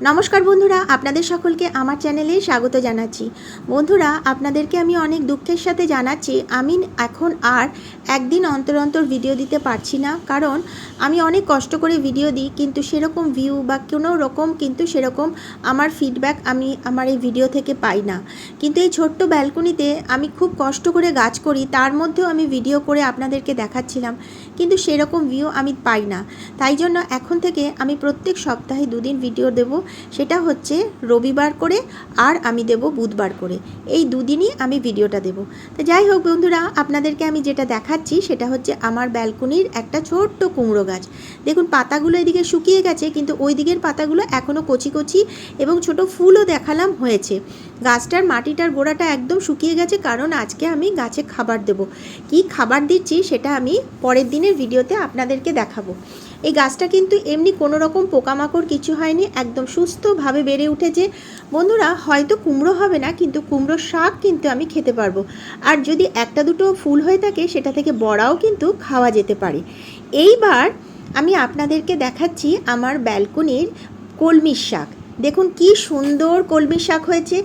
নমস্কার বন্ধুরা, আপনাদের সকলকে আমার চ্যানেলে স্বাগত জানাচ্ছি। বন্ধুরা, আপনাদেরকে আমি অনেক দুঃখের সাথে জানাচ্ছি। আমি এখন আর একদিন অন্তর অন্তর ভিডিও দিতে পারছি না, কারণ আমি অনেক কষ্ট করে ভিডিও দিই, কিন্তু সেরকম ভিউ বা কোনো রকম কিন্তু সেরকম আমার ফিডব্যাক আমি আমার এই ভিডিও থেকে পাই না। কিন্তু এই ছোট্ট ব্যালকনিতে আমি খুব কষ্ট করে গাছ করি, তার মধ্যেও আমি ভিডিও করে আপনাদেরকে দেখাচ্ছিলাম, কিন্তু সেরকম ভিউ আমি পাই না। তাই জন্য এখন থেকে আমি প্রত্যেক সপ্তাহে দুদিন ভিডিও দেব সেটা হচ্ছে রবিবার করে আর আমি দেব বুধবার করে। এই দুদিনই আমি ভিডিওটা দেব। তো যাই হোক বন্ধুরা, আপনাদেরকে আমি যেটা দেখাচ্ছি সেটা হচ্ছে আমার ব্যালকনির একটা ছোট্ট কুমড়ো গাছ। দেখুন, পাতাগুলো এদিকে শুকিয়ে গেছে, কিন্তু ওই দিকের পাতাগুলো এখনও কচি কচি এবং ছোট ফুলও দেখালাম হয়েছে। গাছটার মাটিটার গোড়াটা একদম শুকিয়ে গেছে, কারণ আজকে আমি গাছে খাবার দেব। কি খাবার দিচ্ছি সেটা আমি পরের দিনের ভিডিওতে আপনাদেরকে দেখাবো। এই গাছটা কিন্তু এমনি কোনো রকম পোকামাকড় কিছু হয়নি, একদম সুস্থভাবে বেড়ে উঠেছে। বন্ধুরা, হয়তো কুমড়ো হবে না, কিন্তু কুমড়োর শাক কিন্তু আমি খেতে পারব। আর যদি একটা দুটো ফুল হয়ে থাকে, সেটা থেকে বড়াও কিন্তু খাওয়া যেতে পারে। এইবার আমি আপনাদেরকে দেখাচ্ছি আমার ব্যালকনির কলমির শাক। দেখুন কি সুন্দর কলমি শাক হয়েছে।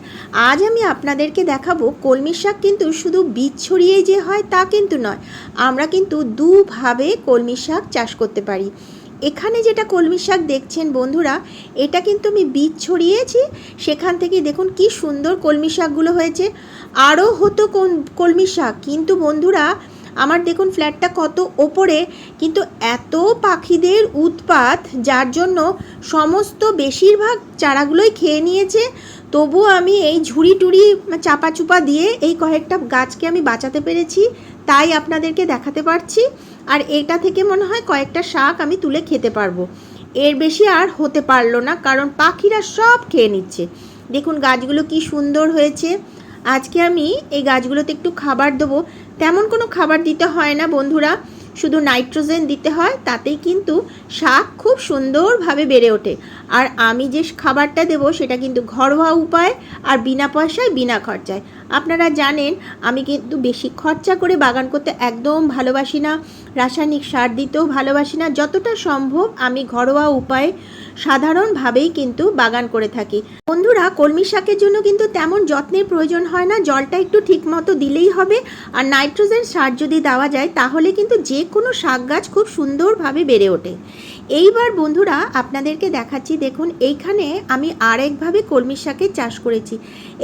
আজ আমি আপনাদেরকে দেখাবো কলমি শাক কিন্তু শুধু বীজ ছড়িয়েই যে হয় তা কিন্তু নয়, আমরা কিন্তু দুভাবে কলমি শাক চাষ করতে পারি। এখানে যেটা কলমি শাক দেখছেন বন্ধুরা, এটা কিন্তু আমি বীজ ছড়িয়েছি, সেখান থেকে দেখুন কি সুন্দর কলমি শাকগুলো হয়েছে। আরও হতো কলমি শাক, কিন্তু বন্ধুরা আমার দেখুন ফ্ল্যাটটা কত ওপরে, কিন্তু এত পাখিদের উৎপাত, যার জন্য সমস্ত বেশিরভাগ চারাগুলোই খেয়ে নিয়েছে। তবু আমি এই ঝুড়ি টুড়ি চাপা চুপা দিয়ে এই কয়েকটা গাছকে আমি বাঁচাতে পেরেছি, তাই আপনাদেরকে দেখাতে পারছি। আর এটা থেকে মনে হয় কয়েকটা শাক আমি তুলে খেতে পারব। এর বেশি আর হতে পারল না, কারণ পাখিরা সব খেয়ে নিচ্ছে। দেখুন গাছগুলো কি সুন্দর হয়েছে। আজকে আমি এই গাছগুলোতে একটু খাবার দেবো। তেমন কোনো খাবার দিতে হয় না বন্ধুরা। শুধু নাইট্রোজেন দিতে হয়, তাতেই কিন্তু শাক খুব সুন্দরভাবে বেড়ে ওঠে। আর আমি যে খাবারটা দেবো, সেটা কিন্তু ঘরোয়া উপায় আর বিনা পয়সায় বিনা খরচায়। আপনারা জানেন, আমি কিন্তু বেশি খরচা করে বাগান করতে একদম ভালোবাসি না। রাসায়নিক সার দিতেও ভালোবাসি না। যতটা সম্ভব আমি ঘরোয়া উপায়ে সাধারণভাবেই কিন্তু বাগান করে থাকি। বন্ধুরা, কলমি শাকের জন্য কিন্তু তেমন যত্নের প্রয়োজন হয় না। জলটা একটু ঠিক মতো দিলেই হবে। আর নাইট্রোজেন সার যদি দেওয়া যায়, তাহলে কিন্তু যে কোনো শাক গাছ খুব সুন্দরভাবে বেড়ে ওঠে। এইবার বন্ধুরা, আপনাদেরকে দেখাচ্ছি, দেখুন, এইখানে আমি আরেকভাবে কলমি শাকের চাষ করেছি।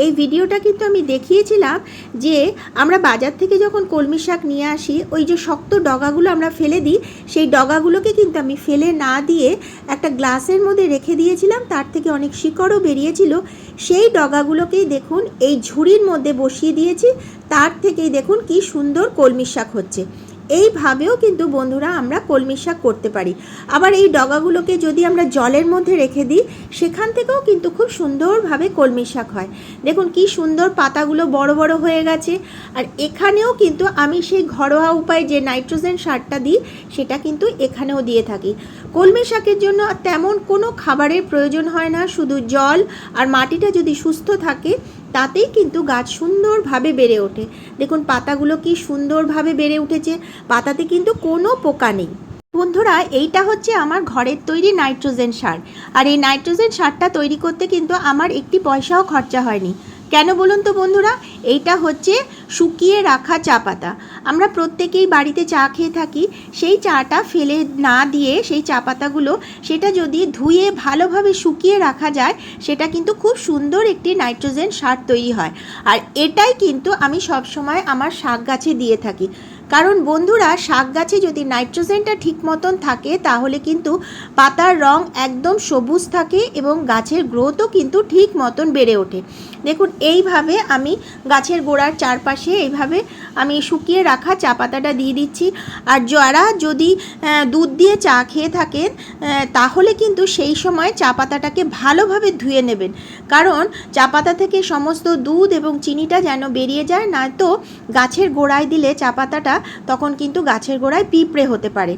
এই ভিডিওটা কিন্তু আমি দেখিয়েছিলাম যে, আমরা বাজার থেকে যখন কলমি শাক নিয়ে আসি, ওই যে শক্ত ডগাগুলো আমরা ফেলে দিই, সেই ডগাগুলোকে কিন্তু আমি ফেলে না দিয়ে একটা গ্লাসের মধ্যে রেখে দিয়েছিলাম। তার থেকে অনেক শিকড়ও বেরিয়েছিল। সেই ডগাগুলোকেই দেখুন, এই ঝুড়ির মধ্যে বসিয়ে দিয়েছি, তার থেকেই দেখুন কি সুন্দর কলমি শাক হচ্ছে। এইভাবেও কিন্তু বন্ধুরা আমরা কলমি শাক করতে পারি। আবার এই ডগাগুলোকে যদি আমরা জলের মধ্যে রেখে দিই, সেখান থেকেও কিন্তু খুব সুন্দরভাবে কলমি শাক হয়। দেখুন কি সুন্দর পাতাগুলো বড় বড় হয়ে গেছে। আর এখানেও কিন্তু আমি সেই ঘরোয়া উপায়ে যে নাইট্রোজেন সারটা দিই, সেটা কিন্তু এখানেও দিয়ে থাকি। কলমি শাকের জন্য তেমন কোনো খাবারের প্রয়োজন হয় না। শুধু জল আর মাটিটা যদি সুস্থ থাকে তাতেই কিন্তু গাছ সুন্দরভাবে বেড়ে ওঠে। দেখুন, পাতাগুলো কি সুন্দরভাবে বেড়ে উঠেছে। পাতাতে কিন্তু কোনো পোকা নেই। বন্ধুরা, এইটা হচ্ছে আমার ঘরের তৈরি নাইট্রোজেন সার। আর এই নাইট্রোজেন সারটা তৈরি করতে কিন্তু আমার একটি পয়সাও খরচা হয়নি। কেন বলুন তো বন্ধুরা? এইটা হচ্ছে শুকিয়ে রাখা চা পাতা। আমরা প্রত্যেকেই বাড়িতে চা খেয়ে থাকি, সেই চাটা ফেলে না দিয়ে সেই চা পাতাগুলো সেটা যদি ধুয়ে ভালোভাবে শুকিয়ে রাখা যায়, সেটা কিন্তু খুব সুন্দর একটি নাইট্রোজেন সার তৈরি হয়। আর এটাই কিন্তু আমি সবসময় আমার শাক গাছে দিয়ে থাকি। কারণ বন্ধুরা শাক গাছে যদি নাইট্রোজেনটা ঠিক মতন থাকে, তাহলে কিন্তু পাতার রং একদম সবুজ থাকে এবং গাছের গ্রোথও কিন্তু ঠিক মতন বেড়ে ওঠে। দেখুন, এইভাবে আমি গাছের গোড়ার চারপাশে এইভাবে আমি শুকিয়ে রাখা চা পাতাটা দিয়ে দিচ্ছি। আর যারা যদি দুধ দিয়ে চা খেয়ে থাকেন তাহলে কিন্তু সেই সময় চা পাতাটাকে ভালোভাবে ধুয়ে নেবেন। কারণ চা পাতা থেকে সমস্ত দুধ এবং চিনিটা যেন বেরিয়ে যায়, নয়তো গাছের গোড়ায় দিলে চা পাতাটা তখন কিন্তু গাছের গোড়ায় পিঁপড়ে হতে পারে।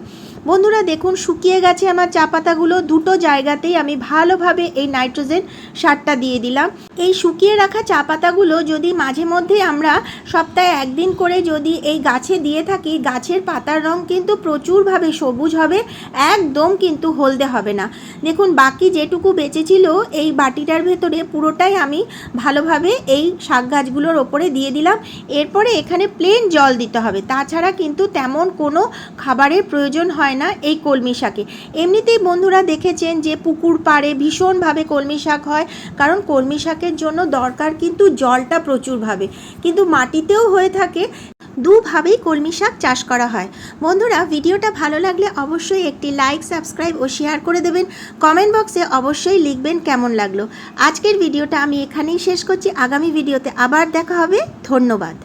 বন্ধুরা দেখুন, শুকিয়ে গেছে আমার চা পাতাগুলো। দুটো জায়গাতেই আমি ভালোভাবে এই নাইট্রোজেন সারটা দিয়ে দিলাম। এই শুকিয়ে রাখা চা পাতাগুলো যদি মাঝে মধ্যে আমরা সপ্তাহে একদিন করে যদি এই গাছে দিয়ে থাকি, গাছের পাতার রং কিন্তু প্রচুরভাবে সবুজ হবে, একদম কিন্তু হলদে হবে না। দেখুন, বাকি যেটুকু বেঁচেছিল এই বাটিটার ভেতরে পুরোটাই আমি ভালোভাবে এই শাক গাছগুলোর ওপরে দিয়ে দিলাম। এরপরে এখানে প্লেন জল দিতে হবে। তাছাড়া কিন্তু তেমন কোনো খাবারের প্রয়োজন হয় না এই কলমি শাকে। এমনিতেই বন্ধুরা দেখেছেন যে পুকুর পাড়ে ভীষণভাবে কলমি শাক হয়, কারণ কলমি শাকের জন্য দরকার কিন্তু জলটা প্রচুরভাবে। কিন্তু মাটিতেও হয়ে থাকে, দুভাবেই কলমি শাক চাষ করা হয়। বন্ধুরা, ভিডিওটা ভালো লাগলে অবশ্যই একটি লাইক, সাবস্ক্রাইব ও শেয়ার করে দেবেন। কমেন্ট বক্সে অবশ্যই লিখবেন কেমন লাগল। আজকের ভিডিওটা আমি এখানেই শেষ করছি। আগামী ভিডিওতে আবার দেখা হবে। ধন্যবাদ।